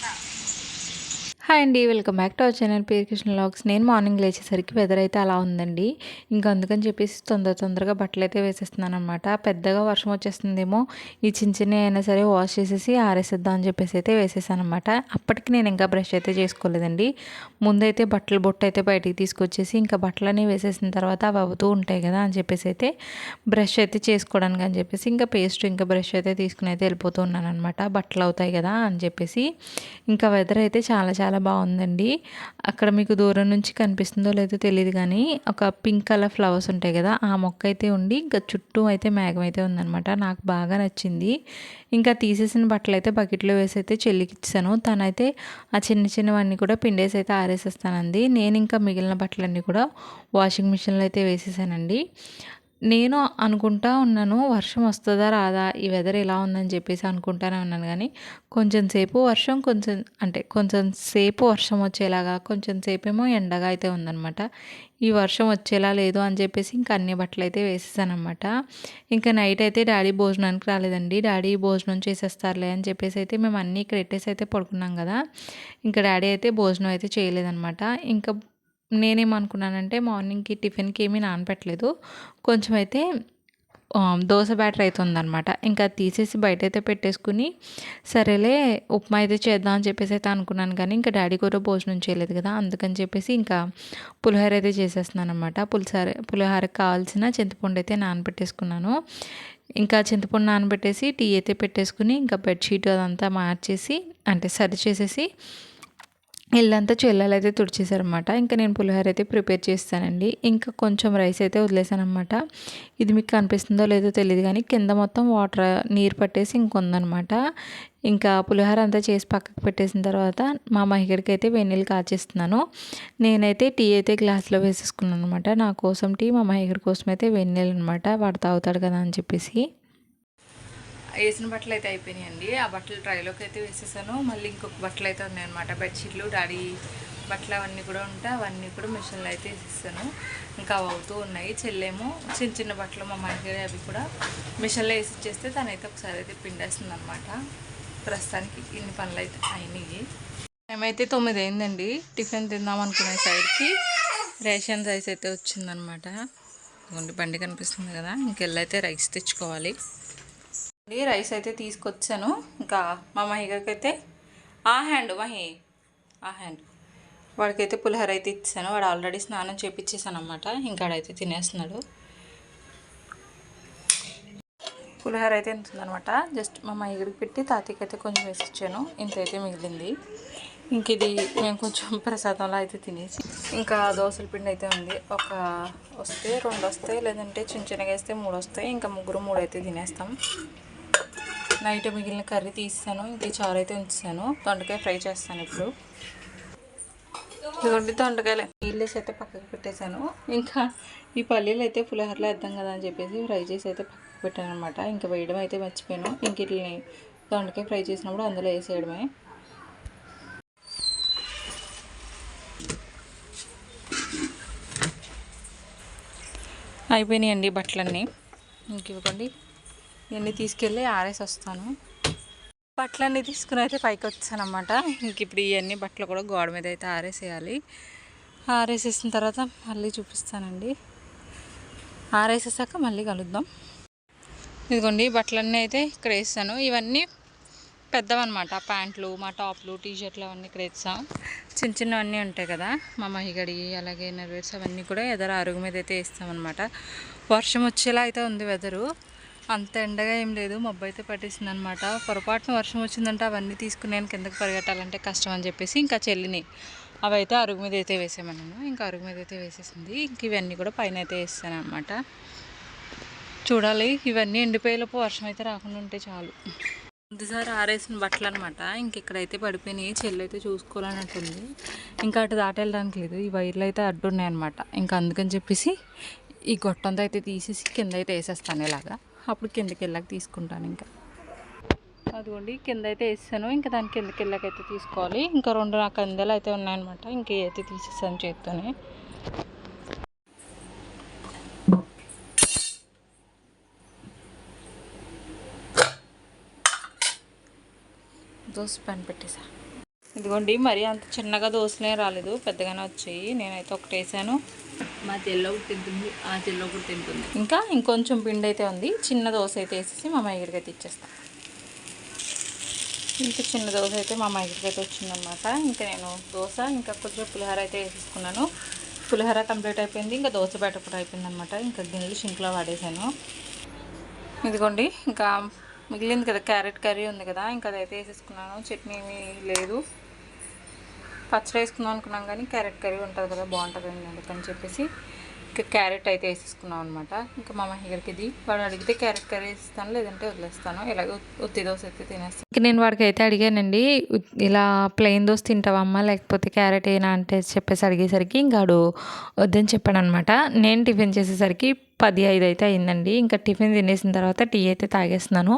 ました。హాయ్ అండి welcome back to our channel పేరు Krishna logs నేను మార్నింగ్ లేచేసరికి వెదర్ అయితే అలా ఉందండి. ఇంకా అందుకని చెప్పేసి తొందర తొందరగా బట్టలు అయితే వేసేస్తున్నాను అనమాట పెద్దగా వర్షం వచ్చేస్తుందేమో ఈ చిన్న చిన్న అయినా సరే వాష్ చేసేసి ఆరేసేద్దాం అని చెప్పేసి అయితే వేసేసాను అనమాట అప్పటికి నేను ఇంకా బ్రష్ అయితే చేసుకోలేదండి. ముందైతే బట్టలు బొట్టు అయితే బయటికి తీసుకొచ్చేసి ఇంకా బట్టలని వేసేసిన తర్వాత అవి అవుతూ ఉంటాయి కదా అని చెప్పేసి అయితే బ్రష్ అయితే చేసుకోవడానికి అని చెప్పేసి ఇంకా పేస్ట్ ఇంకా బ్రష్ అయితే తీసుకుని అయితే వెళ్ళిపోతూ ఉన్నాను అనమాట బట్టలు అవుతాయి కదా అని చెప్పేసి ఇంకా వెదర్ అయితే చాలా చాలా చాలా బాగుందండి. అక్కడ మీకు దూరం నుంచి కనిపిస్తుందో లేదో తెలియదు కానీ ఒక పింక్ కలర్ ఫ్లవర్స్ ఉంటాయి కదా ఆ మొక్క అయితే ఉండి ఇంకా చుట్టూ అయితే మేఘం అయితే ఉందనమాట నాకు బాగా నచ్చింది. ఇంకా తీసేసిన బట్టలు అయితే బకెట్లో వేసి అయితే చెల్లికి ఇచ్చాను. తనైతే ఆ చిన్న చిన్నవన్నీ కూడా పిండేసి అయితే ఆరేసేస్తానండి నేను ఇంకా మిగిలిన బట్టలన్నీ కూడా వాషింగ్ మిషన్లో అయితే వేసేసానండి. నేను అనుకుంటా ఉన్నాను వర్షం వస్తుందా రాదా? ఈ వెదర్ ఎలా ఉందని చెప్పేసి అనుకుంటానే ఉన్నాను కానీ కొంచెం సేపు వర్షం కొంచెం అంటే కొంచెం సేపు వర్షం వచ్చేలాగా కొంచెం సేపు ఏమో ఎండగా అయితే ఉందనమాట ఈ వర్షం వచ్చేలా లేదు అని చెప్పేసి ఇంకా అన్ని బట్టలు అయితే వేసేసానమాట ఇంకా నైట్ అయితే డాడీ భోజనానికి రాలేదండి. డాడీ భోజనం చేసేస్తారులే అని చెప్పేసి అయితే మేము అన్నీ ఇక్కడ ఎట్టేసి అయితే పడుకున్నాం కదా ఇంకా డాడీ అయితే భోజనం అయితే చేయలేదనమాట ఇంకా నేనేమనుకున్నానంటే మార్నింగ్కి టిఫిన్కి ఏమీ నానపెట్టలేదు. కొంచెం అయితే దోశ బ్యాటర్ అవుతుందనమాట ఇంకా తీసేసి బయట అయితే పెట్టేసుకుని సరేలే ఉప్మా అయితే చేద్దాం అని చెప్పేసి అయితే అనుకున్నాను కానీ ఇంకా డాడీ కూడా భోజనం చేయలేదు కదా అందుకని చెప్పేసి ఇంకా పులిహోర అయితే చేసేస్తున్నాను అనమాట పులిసార పులిహోరకి కావాల్సిన చింతపండు అయితే నానబెట్టేసుకున్నాను ఇంకా చింతపండు నానబెట్టేసి టీ అయితే పెట్టేసుకుని ఇంకా బెడ్షీట్ అదంతా మార్చేసి అంటే సరి చేసేసి ఇల్లంతా చెల్లెలు అయితే తుడిచేశారనమాట ఇంకా నేను పులిహోర అయితే ప్రిపేర్ చేస్తానండి. ఇంకా కొంచెం రైస్ అయితే వదిలేసానమాట ఇది మీకు కనిపిస్తుందో లేదో తెలియదు కానీ కింద మొత్తం వాటర్ నీరు పట్టేసి ఇంకొందనమాట ఇంకా పులిహోర అంతా చేసి పక్కకు పెట్టేసిన తర్వాత మా మహిగడికి అయితే వెన్నీళ్ళు కాచేస్తున్నాను. నేనైతే టీ అయితే గ్లాస్లో వేసేసుకున్నాను అనమాట నా కోసం టీ మా మహిగడి కోసం అయితే వెన్నీళ్ళు అనమాట వాడు తాగుతాడు కదా అని చెప్పేసి. వేసిన బట్టలు అయితే అయిపోయినాయండి. ఆ బట్టలు ట్రైలోకి అయితే వేసేసాను. మళ్ళీ ఇంకొక బట్టలు అయితే ఉన్నాయన్నమాట. బెడ్షీట్లు డాడీ బట్టలు అవన్నీ కూడా ఉంటే అవన్నీ కూడా మిషన్లో అయితే వేసేసాను. ఇంకా అవి అవుతూ ఉన్నాయి. చెల్లేమో చిన్న చిన్న బట్టలు మా మహిళ అవి కూడా మిషన్లో వేసి ఇచ్చేస్తే తనైతే ఒకసారి అయితే పిండేస్తుంది అనమాట ప్రస్తుతానికి ఇన్ని పనులు అయితే అయినాయి. మేమైతే తొమ్మిది అయిందండి. టిఫిన్ తిందాం అనుకునే సైడ్కి రేషన్ రైస్ అయితే వచ్చిందనమాట బండి కనిపిస్తుంది కదా. ఇంకెళ్ళైతే రైస్ తెచ్చుకోవాలి. రైస్ అయితే తీసుకొచ్చాను. ఇంకా మా మహిగకి అయితే ఆ హ్యాండ్ మహి. ఆ హ్యాండ్. వాడికైతే పులిహోర అయితే ఇచ్చాను. వాడు ఆల్రెడీ స్నానం చేపించేసాను అనమాట ఇంకాడైతే తినేస్తున్నాడు. పులిహోర అయితే ఉంటుందన్నమాట జస్ట్ మా మహిగడికి పెట్టి తాతయ్యకి అయితే కొంచెం వేసి ఇచ్చాను. ఇంత అయితే మిగిలింది. ఇంక ఇది మేము కొంచెం ప్రసాదంలో అయితే తినేసి. ఇంకా దోశల పిండి అయితే ఉంది. ఒక వస్తే రెండు వస్తాయి. లేదంటే చిన్న చిన్నగా వేస్తే మూడు వస్తాయి. ఇంకా ముగ్గురు మూడు అయితే తినేస్తాం. నైట్ మిగిలిన కర్రీ తీస్తాను. ఇంక చారు అయితే ఉంచాను దొండకాయ ఫ్రై చేస్తాను ఇప్పుడు. ఇదిగోండి దొండకాయలు నీళ్ళేసి అయితే పక్కకు పెట్టేశాను. ఇంకా ఈ పల్లీలు అయితే పులిహోరలో వేద్దాం కదా అని చెప్పేసి ఫ్రై చేసి అయితే పక్కకు పెట్టాను అనమాట ఇంకా వేయడం అయితే మర్చిపోయాను. ఇంక వీటిని దొండకాయ ఫ్రై చేసినప్పుడు అందులో వేసేయడమే. అయిపోయినాయండి బట్టలన్నీ. ఇంక ఇవ్వండి ఇవన్నీ తీసుకెళ్ళి ఆరేసి వస్తాను. బట్టలన్నీ తీసుకుని అయితే పైకి వచ్చానమాట ఇంక ఇప్పుడు ఇవన్నీ బట్టలు కూడా గోడ మీద అయితే ఆరేసేయాలి. ఆరేసేసిన తర్వాత మళ్ళీ చూపిస్తానండి. ఆరేసేసాక మళ్ళీ కలుద్దాం. ఇదిగోండి బట్టలన్నీ అయితే ఇక్కడ వేస్తాను ఇవన్నీ పెద్దవన్నమాట. ప్యాంట్లు మా టాప్లు టీషర్ట్లు అవన్నీ ఇక్కడ వేస్తాం చిన్న చిన్నవన్నీ ఉంటాయి కదా మా మహిగడి అలాగే నెరవేర్స్ అవన్నీ కూడా ఎదర అరుగు మీద అయితే వేస్తామన్నమాట. వర్షం వచ్చేలా అయితే ఉంది వెదరు అంత ఎండగా ఏం లేదు మబ్బు అయితే పట్టేసింది అనమాట పొరపాటున వర్షం వచ్చిందంటే అవన్నీ తీసుకుని నేను కిందకి పరిగెట్టాలంటే కష్టం అని చెప్పేసి ఇంకా చెల్లిని అవైతే అరుగు మీద అయితే వేసామన్నాను ఇంకా అరుగు మీద అయితే వేసేసింది. ఇంక ఇవన్నీ కూడా పైన అయితే వేస్తాను అనమాట చూడాలి ఇవన్నీ ఎండిపోయేలోపు వర్షం అయితే రాకుండా ఉంటే చాలు. ముందుసారి ఆరేసిన బట్టలు అనమాట ఇంక ఇక్కడైతే పడిపోయినాయి. చెల్లి అయితే చూసుకోవాలన్నట్టుంది. ఇంకా అటు దాటి వెళ్ళడానికి లేదు. ఈ వైర్లు అయితే అడ్డున్నాయి అనమాట ఇంకా అందుకని చెప్పేసి ఈ గొట్టంతో అయితే తీసేసి కింద అయితే వేసేస్తాను ఇలాగా. అప్పుడు కిందకి వెళ్ళాక తీసుకుంటాను ఇంకా. అదిగోండి కింద అయితే వేసాను. ఇంకా దాని కిందకి వెళ్ళాకైతే తీసుకోవాలి. ఇంకా రెండు నాకు కందెలు అయితే ఉన్నాయన్నమాట. ఇంక అయితే తీసేసాను చేత్తోనే. దోశ పని పెట్టేసా. ఇదిగోండి మరి అంత చిన్నగా దోశలే రాలేదు. పెద్దగానే వచ్చాయి. నేనైతే ఒకటి వేసాను. మా చెల్లో తింటుంది ఆ చెల్లి తింటుంది. ఇంకా ఇంకొంచెం పిండి అయితే ఉంది చిన్న దోశ అయితే వేసేసి మా అమ్మగారికి అయితే ఇచ్చేస్తాను ఇంకా చిన్న దోశ అయితే మా అమ్మగారికి అయితే వచ్చిందనమాట ఇంకా నేను దోశ ఇంకా కొంచెం పులిహోర అయితే వేసేసుకున్నాను. పులిహోర కంప్లీట్ అయిపోయింది ఇంకా దోశ బయట కూడా అయిపోయింది అనమాట ఇంకా గిన్నెలు షింక్లో వాడేసాను ఇదిగోండి ఇంకా మిగిలింది కదా క్యారెట్ కర్రీ ఉంది కదా ఇంకా అదైతే వేసేసుకున్నాను. చట్నీ ఏమీ లేదు. పచ్చడి వేసుకుందాం అనుకున్నాం కానీ క్యారెట్ కర్రీ ఉంటుంది కదా బాగుంటుంది అండి అందుకని చెప్పేసి ఇంకా క్యారెట్ అయితే వేసేసుకున్నాం అనమాట ఇంకా మా మహిళకి ఇది వాడు అడిగితే క్యారెట్ కర్రీ వేస్తాను లేదంటే వదిలేస్తాను ఇలాగ ఉత్తి దోశ అయితే తినేస్తాను. ఇంకా నేను వాడికి అయితే అడిగానండి ఇలా ప్లెయిన్ దోశ తింటావమ్మా లేకపోతే క్యారెట్ ఏనా అంటే చెప్పేసి అడిగేసరికి ఇంకా వాడు వద్దని చెప్పాడు అనమాట నేను టిఫిన్ చేసేసరికి పది ఐదు అయితే అయిందండి. ఇంకా టిఫిన్ తినేసిన తర్వాత టీ అయితే తాగేస్తున్నాను.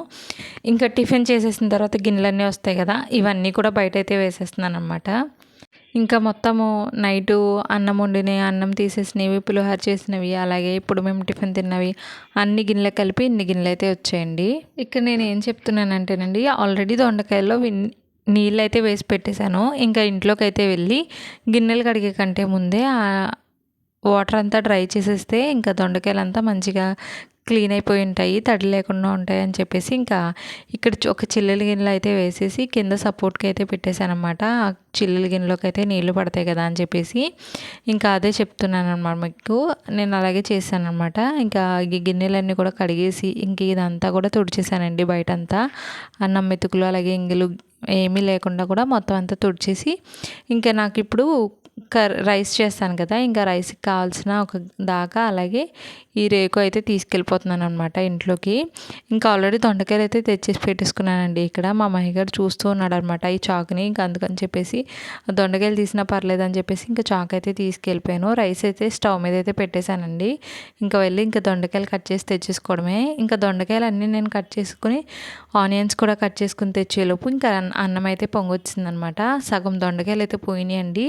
ఇంకా టిఫిన్ చేసేసిన తర్వాత గిన్నెలన్నీ వస్తాయి కదా ఇవన్నీ కూడా బయట అయితే వేసేస్తున్నాను అనమాట ఇంకా మొత్తము నైటు అన్నం వండినవి అన్నం తీసేసినవి పులిహోర చేసినవి అలాగే ఇప్పుడు మేము టిఫిన్ తిన్నవి అన్ని గిన్నెలు కలిపి ఇన్ని గిన్నెలు అయితే వచ్చాయండి. ఇక్కడ నేను ఏం చెప్తున్నానంటేనండి ఆల్రెడీ దొండకాయల్లో విన్- నీళ్ళు అయితే వేసి పెట్టేశాను. ఇంకా ఇంట్లోకి అయితే వెళ్ళి గిన్నెలు కడిగే కంటే ముందే ఆ వాటర్ అంతా డ్రై చేసేస్తే ఇంకా దొండకాయలు అంతా మంచిగా క్లీన్ అయిపోయి ఉంటాయి తడి లేకుండా ఉంటాయి అని చెప్పేసి ఇంకా ఇక్కడ ఒక చిల్లుల గిన్నెలు అయితే వేసేసి కింద సపోర్ట్కి అయితే పెట్టేశాను అనమాట ఆ చిల్లుల గిన్నెలోకి అయితే నీళ్ళు పడతాయి కదా అని చెప్పేసి ఇంకా అదే చెప్తున్నాను అనమాట మీకు. నేను అలాగే చేశాను అనమాట ఇంకా ఈ గిన్నెలన్నీ కూడా కడిగేసి ఇంక ఇదంతా కూడా తుడిచేసానండి బయటంతా. అన్నం మెతుకులు అలాగే ఇంగిలు ఏమీ లేకుండా కూడా మొత్తం అంతా తుడిచేసి ఇంకా నాకు ఇప్పుడు కర్ రైస్ చేస్తాను కదా ఇంకా రైస్కి కావాల్సిన ఒక దాకా అలాగే ఈ రేకు అయితే తీసుకెళ్ళిపోతున్నాను అనమాట ఇంట్లోకి. ఇంకా ఆల్రెడీ దొండకాయలు అయితే తెచ్చేసి పెట్టేసుకున్నానండి ఇక్కడ. మా మహిగారు చూస్తూ ఉన్నాడు అనమాట ఈ చాకుని ఇంకా అందుకని చెప్పేసి దొండకాయలు తీసినా పర్లేదు అని చెప్పేసి ఇంకా చాకు అయితే తీసుకెళ్ళిపోయాను. రైస్ అయితే స్టవ్ మీద అయితే పెట్టేశానండి. ఇంకా వెళ్ళి ఇంకా దొండకాయలు కట్ చేసి తెచ్చేసుకోవడమే. ఇంకా దొండకాయలు అన్నీ నేను కట్ చేసుకుని ఆనియన్స్ కూడా కట్ చేసుకుని తెచ్చేలోపు ఇంకా అన్నం అయితే పొంగొచ్చిందనమాట సగం దొండకాయలు అయితే పోయినాయండి.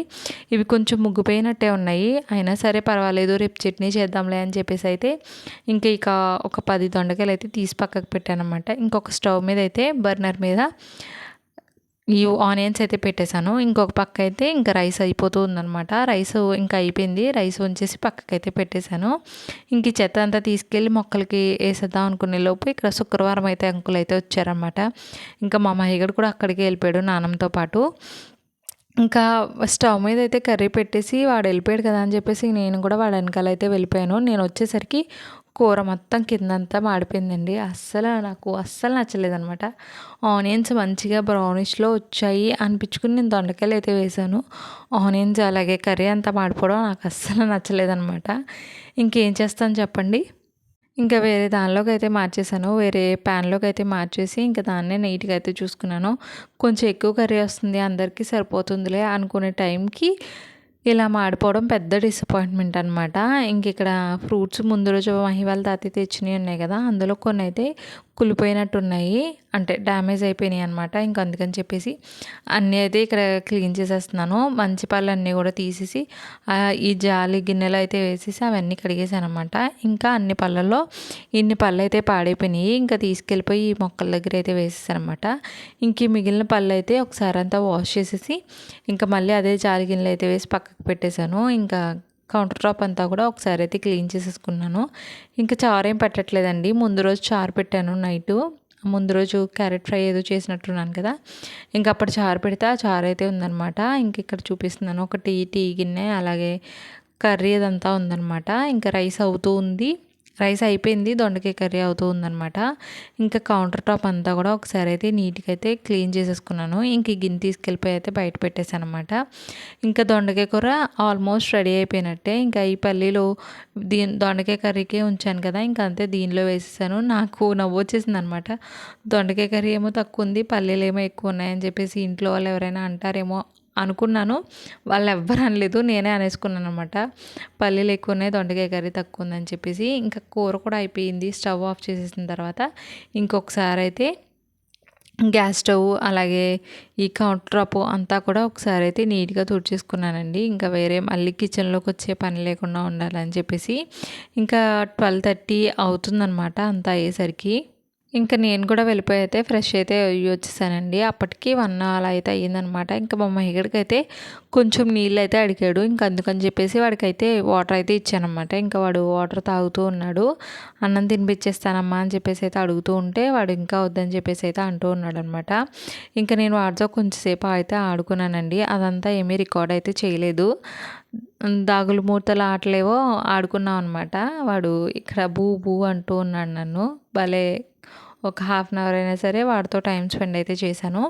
ఇవి ఇవి కొంచెం ముగ్గిపోయినట్టే ఉన్నాయి. అయినా సరే పర్వాలేదు రేపు చట్నీ చేద్దాంలే అని చెప్పేసి అయితే ఇంకా ఇక ఒక పది దొండకాయలు అయితే తీసి పక్కకు పెట్టానమాట ఇంకొక స్టవ్ మీద అయితే బర్నర్ మీద ఈ ఆనియన్స్ అయితే పెట్టేశాను. ఇంకొక పక్క అయితే ఇంకా రైస్ అయిపోతూ ఉందనమాట రైస్ ఇంకా అయిపోయింది. రైస్ ఉంచేసి పక్కకైతే పెట్టేశాను. ఇంక చెత్త అంతా తీసుకెళ్ళి మొక్కలకి వేసేద్దాం అనుకునే లోపు ఇక్కడ శుక్రవారం అయితే అంకులు అయితే వచ్చారనమాట ఇంకా మా మహిగడు కూడా అక్కడికి వెళ్ళిపోయాడు నానంతో పాటు. ఇంకా స్టవ్ మీద అయితే కర్రీ పెట్టేసి వాడు వెళ్ళిపోయాడు కదా అని చెప్పేసి నేను కూడా వాడు వెనకాల అయితే వెళ్ళిపోయాను. నేను వచ్చేసరికి కూర మొత్తం కిందంతా మాడిపోయిందండి. అస్సలు నాకు అస్సలు నచ్చలేదనమాట ఆనియన్స్ మంచిగా బ్రౌనిష్లో వచ్చాయి అనిపించుకుని నేను దొండకాయలు అయితే వేసాను. ఆనియన్స్ అలాగే కర్రీ అంతా మాడిపోవడం నాకు అస్సలు నచ్చలేదనమాట ఇంకేం చేస్తాను చెప్పండి? ఇంకా వేరే దానిలోకి అయితే మార్చేసాను వేరే ప్యాన్లోకి అయితే మార్చేసి ఇంకా దాన్నే నీట్గా అయితే చూసుకున్నాను. కొంచెం ఎక్కువ కర్రీ వస్తుంది అందరికీ సరిపోతుందిలే అనుకునే టైంకి ఇలా మాడిపోవడం పెద్ద డిసప్పాయింట్మెంట్ అనమాట ఇంక ఇక్కడ ఫ్రూట్స్ ముందు రోజు మహివాళ్ళ తాతి తెచ్చినవి ఉన్నాయి కదా అందులో కొన్ని అయితే కులిపోయినట్టు ఉన్నాయి అంటే డ్యామేజ్ అయిపోయినాయి అనమాట ఇంకా అందుకని చెప్పేసి అన్నీ అయితే ఇక్కడ క్లీన్ చేసేస్తున్నాను. మంచి పళ్ళు అన్నీ కూడా తీసేసి ఈ జాలి గిన్నెలు అయితే వేసేసి అవన్నీ కడిగేసాను అనమాట ఇంకా అన్ని పళ్ళల్లో ఇన్ని పళ్ళు అయితే పాడైపోయినాయి. ఇంకా తీసుకెళ్ళిపోయి ఈ మొక్కల దగ్గర అయితే వేసేసాను అనమాట ఇంక మిగిలిన పళ్ళు అయితే ఒకసారి అంతా వాష్ చేసేసి ఇంకా మళ్ళీ అదే జాలి గిన్నెలు అయితే వేసి పక్కకు పెట్టేశాను. ఇంకా కౌంటర్ టాప్ అంతా కూడా ఒకసారి అయితే క్లీన్ చేసేసుకున్నాను. ఇంకా చారేం ఏం పెట్టట్లేదండి. ముందు రోజు చారు పెట్టాను నైటు. ముందు రోజు క్యారెట్ ఫ్రై ఏదో చేసినట్టున్నాను కదా. ఇంకా అప్పుడు చారు పెడితే ఆ చారు అయితే ఉందన్నమాట. ఇంక ఇక్కడ చూపిస్తున్నాను. ఒక టీ టీ గిన్నె అలాగే కర్రీ అదంతా ఉందనమాట ఇంకా రైస్ అవుతూ ఉంది. రైస్ అయిపోయింది దొండకాయ కర్రీ అవుతూ ఉందనమాట ఇంకా కౌంటర్ టాప్ అంతా కూడా ఒకసారి అయితే నీట్గా అయితే క్లీన్ చేసేసుకున్నాను. ఇంక ఈ గిన్నె తీసుకెళ్ళిపోయి అయితే బయట పెట్టేశాను అనమాట ఇంకా దొండకాయ కూర ఆల్మోస్ట్ రెడీ అయిపోయినట్టే. ఇంకా ఈ పల్లీలు దీని దొండకాయ కర్రీకే ఉంచాను కదా ఇంకా అంతే దీనిలో వేసేసాను. నాకు నవ్వు వచ్చేసింది అనమాట దొండకాయ కర్రీ ఏమో తక్కువ ఉంది పల్లీలు ఏమో ఎక్కువ ఉన్నాయని చెప్పేసి ఇంట్లో వాళ్ళు ఎవరైనా అంటారేమో అనుకున్నాను. వాళ్ళు ఎవ్వరు అనలేదు నేనే అనేసుకున్నాను అనమాట పల్లీలు ఎక్కువ ఉన్నాయి దొండకాయ కర్రీ తక్కువ ఉందని చెప్పేసి ఇంకా కూర కూడా అయిపోయింది. స్టవ్ ఆఫ్ చేసేసిన తర్వాత ఇంకొకసారి అయితే గ్యాస్ స్టవ్ అలాగే ఈ కౌంటర్ టాప్ అంతా కూడా ఒకసారి అయితే నీట్గా తుడిచేసుకున్నానండి. ఇంకా వేరే మళ్ళీ కిచెన్లోకి వచ్చే పని లేకుండా ఉండాలని చెప్పేసి ఇంకా ట్వెల్వ్ థర్టీ అవుతుందన్నమాట అంతా అయ్యేసరికి. ఇంకా నేను కూడా వెళ్ళిపోయి అయితే ఫ్రెష్ అయితే అయ్యి వచ్చేసానండి. అప్పటికి వన్ అలా అయితే అయ్యిందనమాట. ఇంకా మా మహిగడికి అయితే కొంచెం నీళ్ళు అయితే అడిగాడు. ఇంకా అందుకని చెప్పేసి వాడికైతే వాటర్ అయితే ఇచ్చానమాట ఇంకా వాడు వాటర్ తాగుతూ ఉన్నాడు. అన్నం తినిపించేస్తానమ్మా అని చెప్పేసి అయితే అడుగుతూ ఉంటే వాడు ఇంకా వద్దని చెప్పేసి అయితే అంటూ ఉన్నాడు అనమాట ఇంకా నేను వాడితో కొంచెంసేపు అయితే ఆడుకున్నానండి. అదంతా ఏమీ రికార్డ్ అయితే చేయలేదు. దాగులు మూతలు ఆటలేవో ఆడుకున్నాం అనమాట వాడు ఇక్కడ బూ బూ అంటూ ఉన్నాడు నన్ను. భలే ఒక హాఫ్ అన్ అవర్ అయినా సరే వాడితో టైం స్పెండ్ అయితే చేశాను.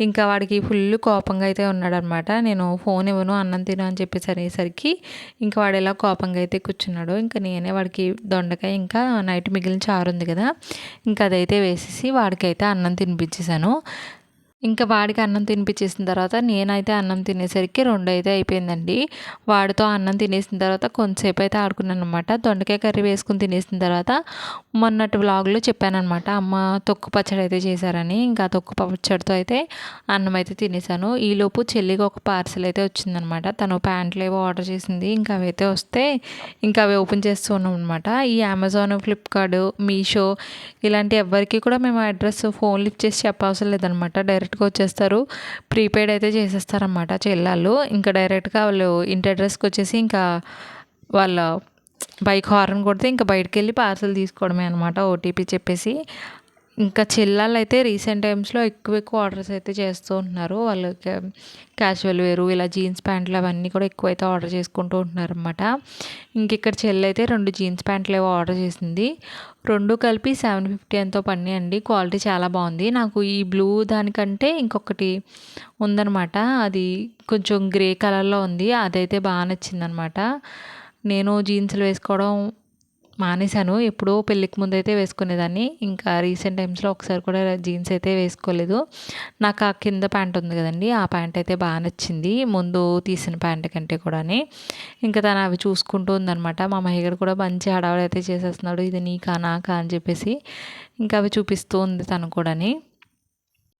ఇంకా వాడికి ఫుల్ కోపంగా అయితే ఉన్నాడనమాట. నేను ఫోన్ ఇవ్వను అన్నం తిను అని చెప్పేసి అనేసరికి ఇంకా వాడు ఇలా కోపంగా అయితే కూర్చున్నాడు ఇంకా నేనే వాడికి దొండకాయ ఇంకా నైట్ మిగిలిన చారు ఉంది కదా ఇంకా అదైతే వేసేసి వాడికైతే అన్నం తినిపించేశాను. ఇంకా వాడికి అన్నం తినిపించేసిన తర్వాత నేనైతే అన్నం తినేసరికి రెండు అయితే అయిపోయిందండి. వాడితో అన్నం తినేసిన తర్వాత కొంతసేపు అయితే ఆడుకున్నాను అనమాట దొండకాయ కర్రీ వేసుకుని తినేసిన తర్వాత మొన్నటి వ్లాగ్లో చెప్పానమాట అమ్మ తొక్కు పచ్చడి అయితే చేశారని ఇంకా తొక్కు పచ్చడితో అయితే అన్నం అయితే తినేసాను. ఈలోపు చెల్లికి ఒక పార్సల్ అయితే వచ్చిందనమాట తను ప్యాంట్లు ఏవో ఆర్డర్ చేసింది ఇంకా అవి అయితే వస్తే ఇంకా అవి ఓపెన్ చేస్తూ ఉన్నాం అనమాట ఈ అమెజాన్ ఫ్లిప్కార్ట్ మీషో ఇలాంటి ఎవరికి కూడా మేము అడ్రస్ ఫోన్ లిఫ్ట్ చేసి చెప్పవసరం లేదనమాట డైరెక్ట్ డైరెక్ట్గా వచ్చేస్తారు. ప్రీపెయిడ్ అయితే చేసేస్తారనమాట చెల్లాళ్ళు. ఇంకా డైరెక్ట్గా వాళ్ళు ఇంటి అడ్రస్కి వచ్చేసి ఇంకా వాళ్ళ బైక్ హార్న్ కొడితే ఇంకా బయటకు వెళ్ళి పార్సల్ తీసుకోవడమే అనమాట ఓటీపీ చెప్పేసి. ఇంకా చెల్లాళ్ళు అయితే రీసెంట్ టైమ్స్లో ఎక్కువ ఎక్కువ ఆర్డర్స్ అయితే చేస్తూ ఉంటున్నారు. వాళ్ళు క్యాజువల్ వేరు ఇలా జీన్స్ ప్యాంట్లు అవన్నీ కూడా ఎక్కువ అయితే ఆర్డర్ చేసుకుంటూ ఉంటున్నారు అనమాట ఇంక ఇక్కడ చెల్లి అయితే రెండు జీన్స్ ప్యాంట్లు ఏవో ఆర్డర్ చేసింది. రెండు కలిపి సెవెన్ ఫిఫ్టీ ఎంతో పడినాయండి క్వాలిటీ చాలా బాగుంది. నాకు ఈ బ్లూ దానికంటే ఇంకొకటి ఉందనమాట అది కొంచెం గ్రే కలర్లో ఉంది. అదైతే బాగా నచ్చిందనమాట నేను జీన్స్లు వేసుకోవడం మానేశాను. ఎప్పుడో పెళ్ళికి ముందు అయితే వేసుకునేదాన్ని. ఇంకా రీసెంట్ టైమ్స్లో ఒకసారి కూడా జీన్స్ అయితే వేసుకోలేదు. నాకు ఆ కింద ప్యాంట్ ఉంది కదండి ఆ ప్యాంట్ అయితే బాగా నచ్చింది. ముందు తీసిన ప్యాంట్ కంటే కూడా ఇంకా తను అవి చూసుకుంటూ ఉందనమాట మా మహిగడు కూడా మంచి హడావుడు అయితే చేసేస్తున్నాడు. ఇది నీకా నాకా అని చెప్పేసి ఇంకా అవి చూపిస్తూ ఉంది తను కూడాని.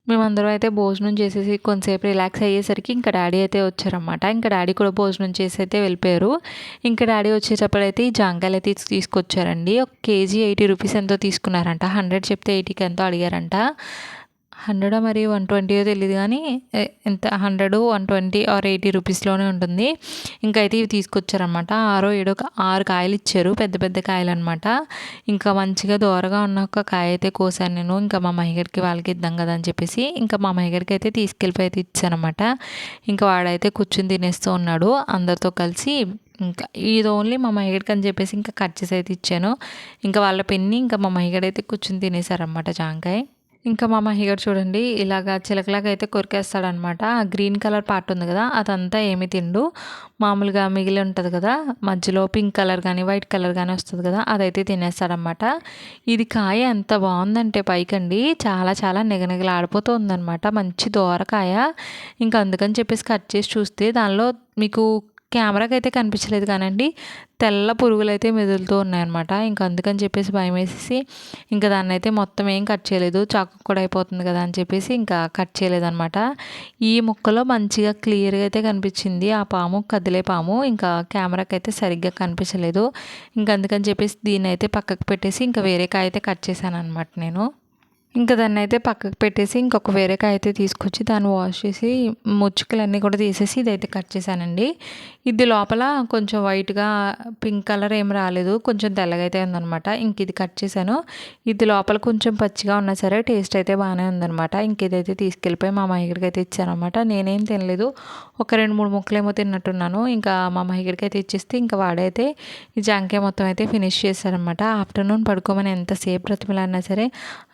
మేమందరం అయితే భోజనం చేసేసి కొంతసేపు రిలాక్స్ అయ్యేసరికి ఇంకా డాడీ అయితే వచ్చారనమాట ఇంకా డాడీ కూడా భోజనం చేసి అయితే వెళ్ళిపోయారు. ఇంకా డాడీ వచ్చేటప్పుడు అయితే ఈ జాంకాయలు అయితే తీసుకొచ్చారండి. ఒక కేజీ ఎయిటీ రూపీస్ ఎంతో తీసుకున్నారంట. హండ్రెడ్ చెప్తే ఎయిటీకి ఎంతో అడిగారంట. హండ్రెడ్ మరి వన్ ట్వంటీయో తెలియదు కానీ ఎంత hundred one twenty or eighty రూపీస్లోనే ఉంటుంది. ఇంకా అయితే ఇవి తీసుకొచ్చారనమాట ఆరో ఏడో ఆరు కాయలు ఇచ్చారు. పెద్ద పెద్ద కాయలు అనమాట ఇంకా మంచిగా దూరగా ఉన్న ఒక కాయ అయితే కోసాను నేను. ఇంకా మా మహిగడికి వాళ్ళకి ఇద్దాం కదా అని చెప్పేసి ఇంకా మా మహిగడికి అయితే తీసుకెళ్ళిపోయి అయితే ఇచ్చానమాట ఇంకా వాడైతే కూర్చుని తినేస్తూ ఉన్నాడు. అందరితో కలిసి ఇంకా ఇది ఓన్లీ మా మహిగడికి అని చెప్పేసి ఇంకా కట్ చేసి అయితే ఇచ్చాను. ఇంకా వాళ్ళ పెన్ని ఇంకా మా మహిగడైతే కూర్చుని తినేసారనమాట జాంకాయ. ఇంకా మా మహిగారు చూడండి ఇలాగా చిలకలాగా అయితే కొరికేస్తాడనమాట. ఆ గ్రీన్ కలర్ పార్ట్ ఉంది కదా అదంతా ఏమి తిండు. మామూలుగా మిగిలి ఉంటుంది కదా మధ్యలో పింక్ కలర్ కానీ వైట్ కలర్ కానీ వస్తుంది కదా అదైతే తినేస్తాడనమాట. ఇది కాయ ఎంత బాగుందంటే పైకండి చాలా చాలా నిగనిగలాడిపోతూ ఉందనమాట మంచి దోరకాయ. ఇంకా అందుకని చెప్పేసి కట్ చేసి చూస్తే దానిలో మీకు కెమెరాకి అయితే కనిపించలేదు కానండి. తెల్ల పురుగులు అయితే మెదులుతూ ఉన్నాయన్నమాట. ఇంకా అందుకని చెప్పేసి భయం వేసేసి ఇంకా దాన్ని అయితే మొత్తం ఏం కట్ చేయలేదు. చాకు కూడా అయిపోతుంది కదా అని చెప్పేసి ఇంకా కట్ చేయలేదన్నమాట. ఈ ముక్కలో మంచిగా క్లియర్గా అయితే కనిపించింది. ఆ పాము కదిలే పాము ఇంకా కెమెరాకి అయితే సరిగ్గా కనిపించలేదు. ఇంకా అందుకని చెప్పేసి దీన్ని అయితే పక్కకు పెట్టేసి ఇంకా వేరే కాయ అయితే కట్ చేశాను అనమాట నేను. ఇంకా దాన్ని అయితే పక్కకు పెట్టేసి ఇంకొక వేరే కాయ అయితే తీసుకొచ్చి దాన్ని వాష్ చేసి ముచ్చుకలన్నీ కూడా తీసేసి ఇదైతే కట్ చేశానండి. ఇది లోపల కొంచెం వైట్గా పింక్ కలర్ ఏం రాలేదు. కొంచెం తెల్లగా అయితే ఉందనమాట ఇంక ఇది కట్ చేశాను. ఇది లోపల కొంచెం పచ్చిగా ఉన్నా సరే టేస్ట్ అయితే బాగానే ఉందనమాట ఇంక ఇదైతే తీసుకెళ్ళిపోయి మా మహిగడికి అయితే ఇచ్చానమాట నేనేం తినలేదు. ఒక రెండు మూడు ముక్కలేమో తిన్నట్టున్నాను. ఇంకా మా మహిగడికి అయితే ఇచ్చేస్తే ఇంకా వాడైతే ఈ జాంకాయ మొత్తం అయితే ఫినిష్ చేశారనమాట ఆఫ్టర్నూన్ పడుకోమని ఎంతసేపు బ్రతిమలన్నా సరే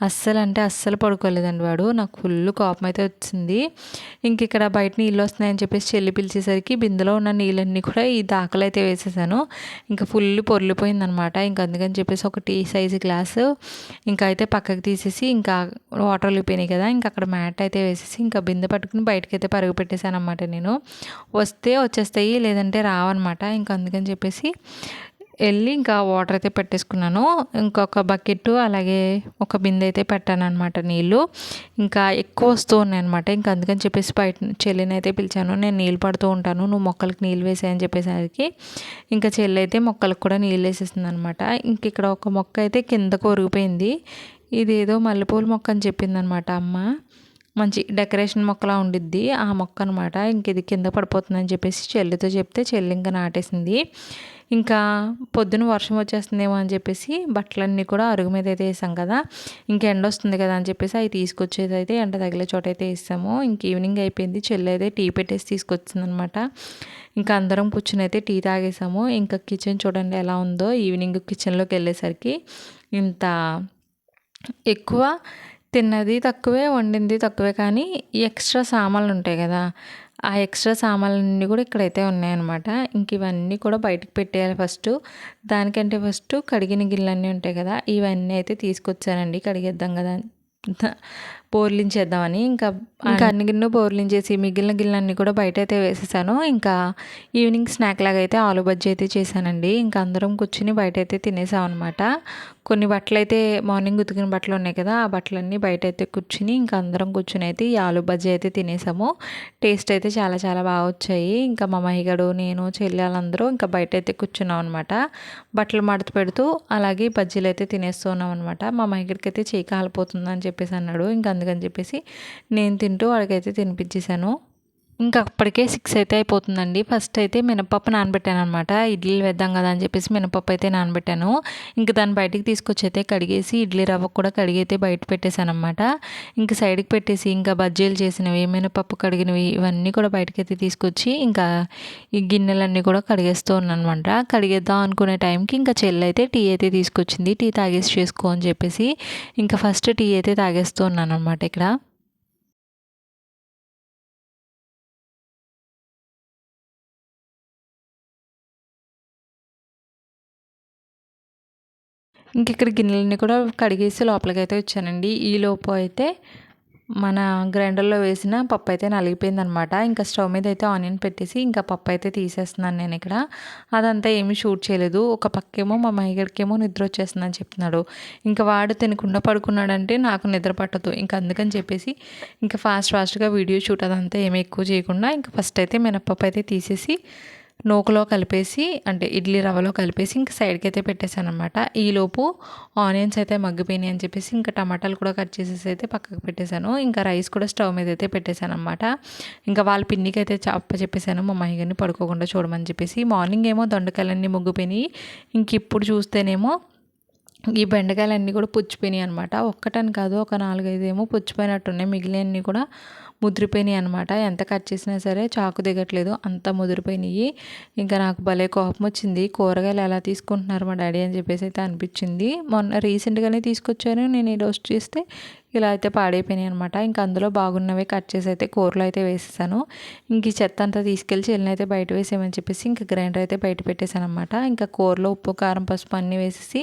అస్సలు అంటే అస్సలు పడుకోలేదండి వాడు. నాకు ఫుల్ కోపం అయితే వచ్చింది. ఇంక ఇక్కడ బయట నీళ్ళు వస్తున్నాయని చెప్పేసి చెల్లి పిలిచేసరికి బిందెలో ఉన్న నీళ్ళన్నీ కూడా ఈ దాకలు అయితే వేసేసాను. ఇంకా ఫుల్ పొర్లిపోయిందనమాట. ఇంకా అందుకని చెప్పేసి ఒక టీ సైజు గ్లాసు ఇంకా అయితే పక్కకి తీసేసి ఇంకా వాటర్ వెళ్ళిపోయినాయి కదా ఇంకా అక్కడ మ్యాట్ అయితే వేసేసి ఇంకా బిందె పట్టుకుని బయటకైతే పరుగు పెట్టేశాను అనమాట నేను. వస్తే వచ్చేస్తాయి లేదంటే రావన్నమాట. ఇంకా అందుకని చెప్పేసి వెళ్ళి ఇంకా వాటర్ అయితే పెట్టేసుకున్నాను. ఇంకొక బకెట్ అలాగే ఒక బిందె అయితే పెట్టాను అనమాట నీళ్ళు. ఇంకా ఎక్కువ వస్తూ ఉన్నాయి అనమాట ఇంకా అందుకని చెప్పేసి బయట చెల్లిని అయితే పిలిచాను. నేను నీళ్ళు పడుతూ ఉంటాను. నువ్వు మొక్కలకి నీళ్ళు వేసాయని చెప్పేసరికి ఇంకా చెల్లి అయితే మొక్కలకు కూడా నీళ్ళు వేసేస్తుంది అనమాట ఇంక ఇక్కడ ఒక మొక్క అయితే కిందకు ఒరిగిపోయింది. ఇదేదో మల్లెపూల మొక్క అని చెప్పిందనమాట అమ్మ. మంచి డెకరేషన్ మొక్కలా ఉండిద్ది. ఆ మొక్క అనమాట ఇంక ఇది కింద పడిపోతుందని చెప్పేసి చెల్లితో చెప్తే చెల్లి ఇంకా నాటేసింది. ఇంకా పొద్దున వర్షం వచ్చేస్తుందేమో అని చెప్పేసి బట్టలన్నీ కూడా అరుగు మీద అయితే వేసాం కదా. ఇంకా ఎండ వస్తుంది కదా అని చెప్పేసి అవి తీసుకొచ్చేది అయితే ఎండ తగిలే చోట అయితే వేసాము. ఇంక ఈవినింగ్ అయిపోయింది. చెల్లి అయితే టీ పెట్టేసి తీసుకొచ్చింది అనమాట ఇంకా అందరం కూర్చుని అయితే టీ తాగేసాము. ఇంకా కిచెన్ చూడండి ఎలా ఉందో. ఈవినింగ్ కిచెన్లోకి వెళ్ళేసరికి ఇంత ఎక్కువ తిన్నది తక్కువే వండింది తక్కువే కానీ ఎక్స్ట్రా సామాన్లు ఉంటాయి కదా ఆ ఎక్స్ట్రా సామాన్లన్నీ కూడా ఇక్కడైతే ఉన్నాయన్నమాట. ఇంక ఇవన్నీ కూడా బయటకు పెట్టేయాలి ఫస్ట్. దానికంటే ఫస్ట్ కడిగిన గిన్నెలన్నీ ఉంటాయి కదా ఇవన్నీ అయితే తీసుకొచ్చానండి. కడిగేద్దాం కదా బోర్లించేద్దామని. ఇంకా ఇంకా అన్ని గిన్నె బోర్లించేసి మిగిలిన గిన్నెలన్నీ కూడా బయట అయితే వేసేసాను. ఇంకా ఈవినింగ్ స్నాక్ లాగా అయితే ఆలు బజ్జీ అయితే చేశానండి. ఇంకా అందరం కూర్చుని బయట అయితే తినేసాం అనమాట కొన్ని బట్టలు అయితే మార్నింగ్ ఉతికిన బట్టలు ఉన్నాయి కదా ఆ బట్టలన్నీ బయట అయితే కూర్చుని ఇంకా అందరం కూర్చుని అయితే ఈ ఆలు బజ్జీ అయితే తినేసాము. టేస్ట్ అయితే చాలా చాలా బాగా వచ్చాయి. ఇంకా మా మహిగడు నేను చెల్లెలందరూ ఇంకా బయట అయితే కూర్చున్నాం అనమాట బట్టలు మడత పెడుతూ అలాగే బజ్జీలు అయితే తినేస్తున్నాం అనమాట మా మహిగడికి అయితే చేయి చెప్పేసి అన్నాడు. ఇంకా అందుకని చెప్పేసి నేను తింటూ వాడికైతే తినిపించేశాను. ఇంకా అప్పటికే సిక్స్ అయితే అయిపోతుందండి. ఫస్ట్ అయితే మినపప్పు నానబెట్టాను అనమాట ఇడ్లీలు వేద్దాం కదా అని చెప్పేసి మినపప్పు అయితే నానబెట్టాను. ఇంకా దాన్ని బయటికి తీసుకొచ్చి అయితే కడిగేసి ఇడ్లీ రవ్వ కూడా కడిగి అయితే బయట పెట్టేశాను అనమాట ఇంకా సైడ్కి పెట్టేసి ఇంకా బజ్జీలు చేసినవి మినపప్పు కడిగినవి ఇవన్నీ కూడా బయటకి అయితే తీసుకొచ్చి ఇంకా ఈ గిన్నెలన్నీ కూడా కడిగేస్తూ ఉన్నాను అనమాట కడిగేద్దాం అనుకునే టైంకి ఇంకా చెల్లి అయితే టీ అయితే తీసుకొచ్చింది. టీ తాగేసి చేసుకో అని చెప్పేసి ఇంకా ఫస్ట్ టీ అయితే తాగేస్తూ ఉన్నాను అనమాట ఇక్కడ. ఇంక ఇక్కడ గిన్నెలన్నీ కూడా కడిగేసి లోపలికి అయితే వచ్చానండి. ఈ లోపు అయితే మన గ్రైండర్లో వేసిన పప్పు అయితే నలిగిపోయింది అనమాట ఇంకా స్టవ్ మీద అయితే ఆనియన్ పెట్టేసి ఇంకా పప్పు అయితే తీసేస్తున్నాను నేను ఇక్కడ. అదంతా ఏమీ షూట్ చేయలేదు. ఒక పక్కేమో మా మైగడికేమో నిద్ర వచ్చేస్తుందని చెప్తున్నాడు. ఇంకా వాడు తినకుండా పడుకున్నాడంటే నాకు నిద్ర పట్టదు. ఇంకా అందుకని చెప్పేసి ఇంకా ఫాస్ట్ ఫాస్ట్గా వీడియో షూట్ అదంతా ఏమీ ఎక్కువ చేయకుండా ఇంకా ఫస్ట్ అయితే మినప్పప్పు అయితే తీసేసి నూకలో కలిపేసి అంటే ఇడ్లీ రవ్వలో కలిపేసి ఇంక సైడ్కి అయితే పెట్టేశాను అనమాట ఈలోపు ఆనియన్స్ అయితే మగ్గిపోయినాయి అని చెప్పేసి ఇంకా టమాటాలు కూడా కట్ చేసేసి అయితే పక్కకు పెట్టేశాను. ఇంకా రైస్ కూడా స్టవ్ మీద అయితే పెట్టేశాను అనమాట ఇంకా వాళ్ళ పిన్నికి అయితే చప్ప చెప్పేశాను మా మహిగని పడుకోకుండా చూడమని చెప్పేసి. మార్నింగ్ ఏమో దొండకాయలన్నీ ముగ్గిపోయినాయి. ఇంక ఇప్పుడు చూస్తేనేమో ఈ బెండకాయలన్నీ కూడా పుచ్చిపోయినాయి అనమాట ఒక్కటని కాదు ఒక నాలుగైదు ఏమో పుచ్చిపోయినట్టున్నాయి. మిగిలినవి కూడా ముదిరిపోయినాయి అనమాట ఎంత కట్ చేసినా సరే చాకు దిగట్లేదు. అంత ముదిరిపోయినాయి. ఇంకా నాకు భలే కోపం వచ్చింది. కూరగాయలు ఎలా తీసుకుంటున్నారు మా డాడీ అని చెప్పేసి అయితే అనిపించింది. మొన్న రీసెంట్గానే తీసుకొచ్చాను. నేను ఈ రోజు చేస్తే ఇలా అయితే పాడైపోయినాయి అనమాట ఇంకా అందులో బాగున్నవే కట్ చేసి అయితే కూరలో అయితే వేసేసాను. ఇంక ఈ చెత్త అంతా తీసుకెళ్ళి చెల్లిని అయితే బయట వేసేయమని చెప్పేసి ఇంకా గ్రైండర్ అయితే బయట పెట్టేశాను అనమాట ఇంకా కూరలో ఉప్పు కారం పసుపు అన్నీ వేసేసి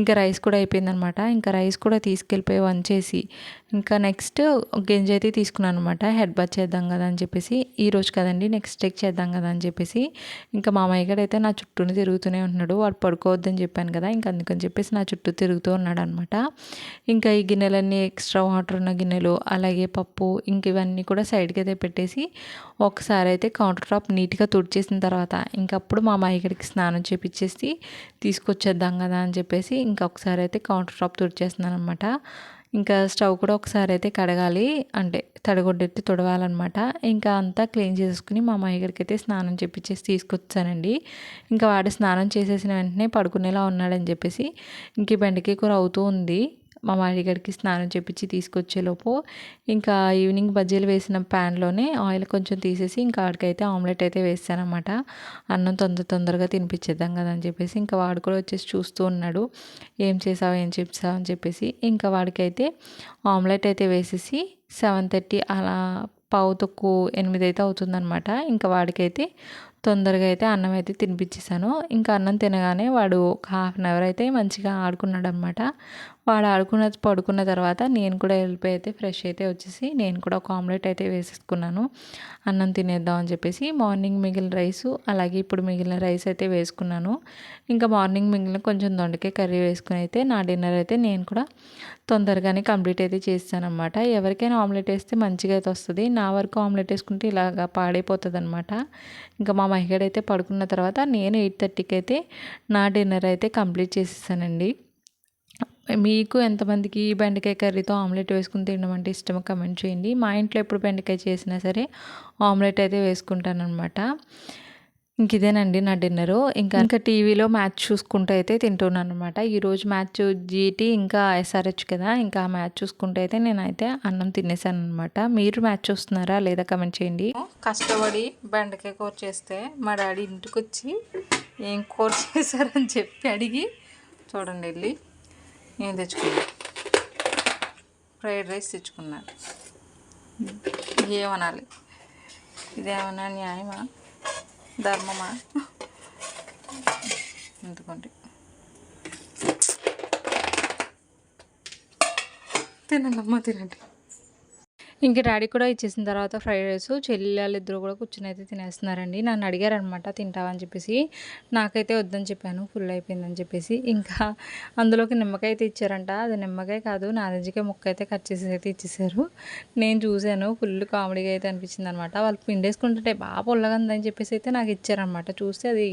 ఇంకా రైస్ కూడా అయిపోయిందనమాట ఇంకా రైస్ కూడా తీసుకెళ్ళిపోయి వంచేసి ఇంకా నెక్స్ట్ గింజ అయితే తీసుకున్నాను అనమాట హెడ్ బాత్ చేద్దాం కదా అని చెప్పేసి. ఈ రోజు కదండి నెక్స్ట్ డేకి చేద్దాం కదా అని చెప్పేసి. ఇంకా మామయ్య గారు అయితే నా చుట్టూనే తిరుగుతూనే ఉంటున్నాడు. వాడు పడుకోవద్దని చెప్పాను కదా. ఇంకా అందుకని చెప్పేసి నా చుట్టూ తిరుగుతూ ఉన్నాడు అనమాట ఇంకా ఈ గిన్నెలన్నీ ఎక్స్ట్రా వాటర్ ఉన్న గిన్నెలు అలాగే పప్పు ఇంక ఇవన్నీ కూడా సైడ్కి అయితే పెట్టేసి ఒకసారి అయితే కౌంటర్ టాప్ నీట్గా తుడిచేసిన తర్వాత ఇంకప్పుడు మా మాయగడికి స్నానం చేపించేసి తీసుకొచ్చేద్దాం కదా అని చెప్పేసి ఇంకా ఒకసారి అయితే కౌంటర్ టాప్ తుడిచేస్తున్నాను అనమాట ఇంకా స్టవ్ కూడా ఒకసారి అయితే కడగాలి అంటే తడగొడ్డెత్తి తుడవాలన్నమాట. ఇంకా అంతా క్లీన్ చేసుకుని మా మాయగడికి అయితే స్నానం చేపించేసి తీసుకొచ్చానండి. ఇంకా వాడు స్నానం చేసేసిన వెంటనే పడుకునేలా ఉన్నాడని చెప్పేసి ఇంక బెండకాయ కూర అవుతూ ఉంది. మా మాడిగడికి స్నానం చేపించి తీసుకొచ్చేలోపు ఇంకా ఈవినింగ్ బజ్జీలు వేసిన ప్యాన్లోనే ఆయిల్ కొంచెం తీసేసి ఇంకా వాడికైతే ఆమ్లెట్ అయితే వేస్తానమాట అన్నం తొందర తొందరగా తినిపించేద్దాం కదా అని చెప్పేసి ఇంకా వాడు కూడా వచ్చేసి చూస్తూ ఉన్నాడు. ఏం చేసావు ఏం చేసావు అని చెప్పేసి ఇంకా వాడికైతే ఆమ్లెట్ అయితే వేసేసి సెవెన్ థర్టీ అలా పావు తక్కువ ఎనిమిది అయితే అవుతుందనమాట ఇంకా వాడికైతే తొందరగా అయితే అన్నం అయితే తినిపించేసాను ఇంకా అన్నం తినగానే వాడు ఒక హాఫ్ అన్ అవర్ అయితే మంచిగా ఆడుకున్నాడు అనమాట వాడు ఆడుకున్న పడుకున్న తర్వాత నేను కూడా వెళ్ళిపోయి అయితే ఫ్రెష్ అయితే వచ్చేసి నేను కూడా ఒక ఆమ్లెట్ అయితే వేసేసుకున్నాను. అన్నం తినేద్దాం అని చెప్పేసి మార్నింగ్ మిగిలిన రైస్ అలాగే ఇప్పుడు మిగిలిన రైస్ అయితే వేసుకున్నాను. ఇంకా మార్నింగ్ మిగిలిన కొంచెం దొండకాయ కర్రీ వేసుకుని అయితే నా డిన్నర్ అయితే నేను కూడా తొందరగానే కంప్లీట్ అయితే చేస్తానమాట ఎవరికైనా ఆమ్లెట్ వేస్తే మంచిగా అయితే వస్తుంది. నా వరకు ఆమ్లెట్ వేసుకుంటే ఇలాగా పాడైపోతుంది అనమాట ఇంకా మా మహిగడైతే అయితే పడుకున్న తర్వాత నేను ఎయిట్ థర్టీకి అయితే నా డిన్నర్ అయితే కంప్లీట్ చేసేసానండి. మీకు ఎంతమందికి బెండకాయ కర్రీతో ఆమ్లెట్ వేసుకుని తినడం అంటే ఇష్టమో కమెంట్ చేయండి. మా ఇంట్లో ఎప్పుడు బెండకాయ చేసినా సరే ఆమ్లెట్ అయితే వేసుకుంటానమాట ఇంక ఇదేనండి నా డిన్నరు. ఇంకా ఇంకా టీవీలో మ్యాచ్ చూసుకుంటూ అయితే తింటున్నాను అనమాట ఈరోజు మ్యాచ్ జీటీ ఇంకా ఎస్ఆర్హెచ్ కదా ఇంకా ఆ మ్యాచ్ చూసుకుంటూ అయితే నేనైతే అన్నం తినేసాను అనమాట మీరు మ్యాచ్ చూస్తున్నారా లేదా కమెంట్ చేయండి. కష్టపడి బెండకాయ కూర చేస్తే మా డాడీ ఇంటికి వచ్చి ఏం కూర చేశారని చెప్పి అడిగి చూడండి వెళ్ళి ఏం తెచ్చుకున్నాను ఫ్రైడ్ రైస్ తెచ్చుకున్నాను ఏమనాలి ఇదేమన్నా న్యాయమా? ధర్మమా? ఎందుకండి? తినండి అమ్మ తినండి. ఇంక డాడీ కూడా ఇచ్చేసిన తర్వాత ఫ్రైడ్ రైస్ చెల్లెళ్ళు ఇద్దరు కూడా కూర్చొని అయితే తినేస్తున్నారండి. నన్ను అడిగారనమాట తింటావని చెప్పేసి. నాకైతే వద్దని చెప్పాను ఫుల్ అయిపోయిందని చెప్పేసి. ఇంకా అందులోకి నిమ్మకాయ అయితే ఇచ్చారంట. అది నిమ్మకాయ కాదు నారింజకాయ ముక్క అయితే కట్ చేసి అయితే ఇచ్చేసారు. నేను చూశాను ఫుల్ కామెడీగా అయితే అనిపించింది అనమాట వాళ్ళు పిండేసుకుంటుంటే బాగా పొల్లగందని చెప్పేసి అయితే నాకు ఇచ్చారనమాట చూస్తే అది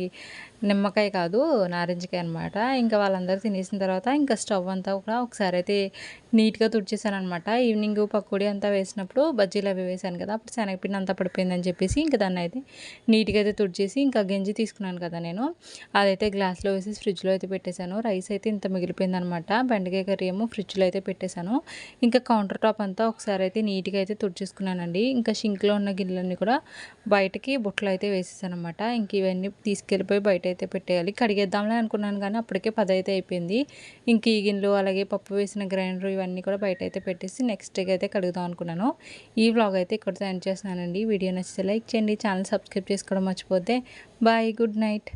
నిమ్మకాయ కాదు నారింజకాయ అనమాట ఇంకా వాళ్ళందరూ తినేసిన తర్వాత ఇంకా స్టవ్ అంతా కూడా ఒకసారి అయితే నీట్గా తుడిచేసాను అనమాట ఈవినింగ్ పకోడీ అంతా వేసినప్పుడు బజ్జీలు అవి వేసాను కదా అప్పుడు శనగపిండి అంతా పడిపోయిందని చెప్పేసి ఇంకా దాన్ని అయితే నీట్గా అయితే తుడిచేసి ఇంకా గంజి తీసుకున్నాను కదా నేను. అదైతే గ్లాస్లో వేసి ఫ్రిడ్జ్లో అయితే పెట్టేశాను. రైస్ అయితే ఇంత మిగిలిపోయింది అనమాట బెండకాయ కర్రీ ఏమో ఫ్రిడ్జ్లో అయితే పెట్టేశాను. ఇంకా కౌంటర్ టాప్ అంతా ఒకసారి అయితే నీట్గా అయితే తుడిచేసుకున్నానండి. ఇంకా షింక్లో ఉన్న గిన్నెలన్నీ కూడా బయటకి బుట్టలు అయితే వేసేసాను అనమాట ఇంక ఇవన్నీ తీసుకెళ్ళిపోయి బయట అయితే పెట్టేయాలి. కడిగేద్దాంలే అనుకున్నాను కానీ అప్పటికే పది అయితే అయిపోయింది. ఇంక ఈ గిన్నెలు అలాగే పప్పు వేసిన గ్రైండర్ ఇవన్నీ కూడా బయట అయితే పెట్టేసి నెక్స్ట్ డే అయితే కడుగుదాం అనుకున్నాను. ఈ వ్లాగ్ అయితే ఇక్కడితో ఎండ్ చేస్తున్నానండి. వీడియో నచ్చితే లైక్ చేయండి. ఛానల్ సబ్స్క్రైబ్ చేసుకోవడం మర్చిపోతే. Bye good night